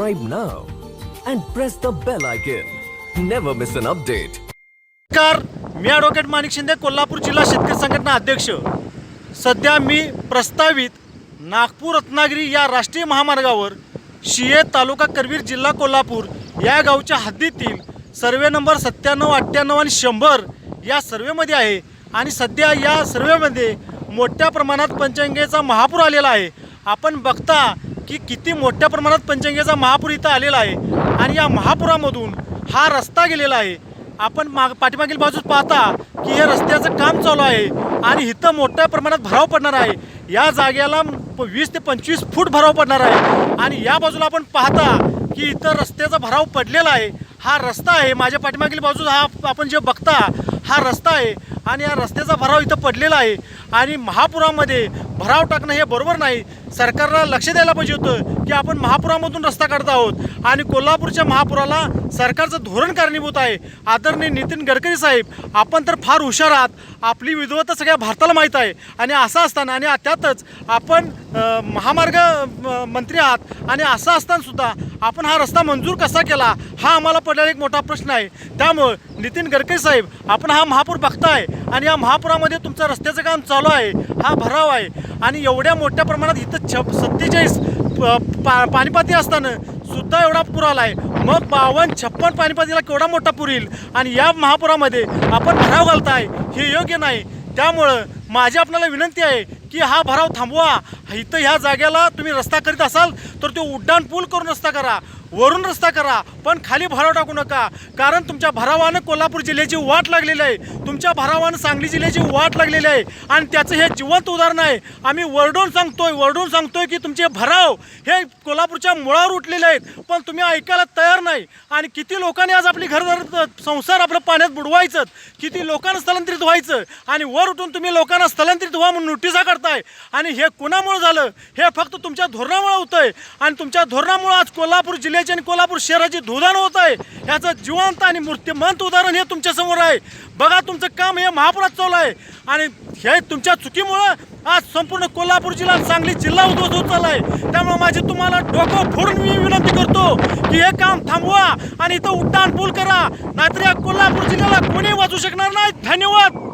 subscribe now and press the bell icon. Never miss an update. नमस्कार मी advocate Manik Shinde Kolhapur जिल्हा शेतकरी संघटना अध्यक्ष सध्या मी प्रस्तावित नागपूर रत्नागिरी या राष्ट्रीय महामार्गावर शिये तालुका करवीर जिल्हा कोल्हापूर या गावच्या हद्दीतील सर्वे नंबर सत्त्याण्णव अठ्ठ्याण्णव आणि शंभर या सर्वेमध्ये आहे आणि सध्या या सर्वेमध्ये मोठ्या प्रमाणात पंचगंगेचा महापूर आलेला आहे आपण बघता की किती मोठ्या प्रमाणात पंचगंगेचा महापूर इथं आलेला आहे आणि या महापुरामधून हा रस्ता गेलेला आहे. आपण माग पाठीमागील बाजूस पाहता की हे रस्त्याचं काम चालू आहे आणि इथं मोठ्या प्रमाणात भराव पडणार आहे. या जागेला प- वीस ते पंचवीस फूट भराव पडणार आहे. आणि या बाजूला आपण पाहता की इथं रस्त्याचा भराव पडलेला आहे. हा रस्ता आहे. माझ्या पाठीमागील बाजूस हा आपण जे बघता हा रस्ता आहे आणि या रस्त्याचा भराव इथं पडलेला आहे. आणि महापुरामध्ये भराव टाकणं हे बरोबर नाही. सरकारला लक्ष द्यायला पाहिजे होतं की आपण महापुरामधून रस्ता काढत आहोत. आणि कोल्हापूरच्या महापुराला सरकारचं धोरण कारणीभूत आहे. आदरणीय नितीन गडकरी साहेब आपण तर फार हुशार आहात. आपली विद्वत्ता सगळ्या भारताला माहीत आहे. आणि असं असताना आणि त्यातच आपण महामार्ग मंत्री आहात आणि असं असतानासुद्धा आपण हा रस्ता मंजूर कसा केला हा आम्हाला पडलेला एक मोठा प्रश्न आहे. त्यामुळं नितीन गडकरी साहेब आपण हा महापूर बघताय आणि या महापुरामध्ये तुमचं रस्त्याचं काम चालू आहे हा भराव आहे आणि एवढ्या मोठ्या प्रमाणात इथं छप सत्तेचाळीस प- पा पाणीपाती असताना सुद्धा एवढा पूर आला आहे मग बावन्न छप्पन पाणीपातीला केवढा मोठा पूर येईल आणि या महापुरामध्ये आपण भराव घालताय हे योग्य नाही. त्यामुळं माझी आपल्याला विनंती आहे की हा भराव थांबवा. इथं ह्या जागेला तुम्ही रस्ता करीत असाल तर तो उड्डाण पूल करून रस्ता करा. वरून रस्ता करा पण खाली भराव टाकू नका. कारण तुमच्या भरावानं कोल्हापूर जिल्ह्याची वाट लागलेली आहे. तुमच्या भरावानं सांगली जिल्ह्याची वाट लागलेली आहे. आणि त्याचं हे जिवंत उदाहरण आहे. आम्ही वरडून सांगतोय वरडून सांगतोय की तुमचे भराव हे कोल्हापूरच्या मुळावर उठलेले आहेत. पण तुम्ही ऐकायला तयार नाही. आणि किती लोकांनी आज आपली घर संसार आपलं पाण्यात बुडवायचं. किती लोकांना स्थलांतरित व्हायचं. आणि वर उठून तुम्ही लोकांना स्थलांतरित व्हा म्हणून नोटिसा करताय आणि हे कुणामुळे झालं? हे फक्त तुमच्या धोरणामुळे होतंय. आणि तुमच्या धोरणामुळे आज कोल्हापूर जिल्ह्यात जिल्ह्याची आणि कोल्हापूर शहराची धुदान होत आहे. ह्याचं जिवंत आणि मूर्तिमंत उदाहरण हे तुमच्यासमोर आहे. बघा तुमचं काम हे महापुरात चालू आहे. आणि हे तुमच्या चुकीमुळं आज संपूर्ण कोल्हापूर जिल्हा सांगली जिल्हा उद्ध्वस्त होत चालला आहे. त्यामुळे माझी तुम्हाला डोकं फोडून मी विनंती करतो की हे काम थांबवा आणि इथं उड्डाण पूल करा. नाहीतर या कोल्हापूर जिल्ह्याला कोणी वाचू शकणार नाही. धन्यवाद.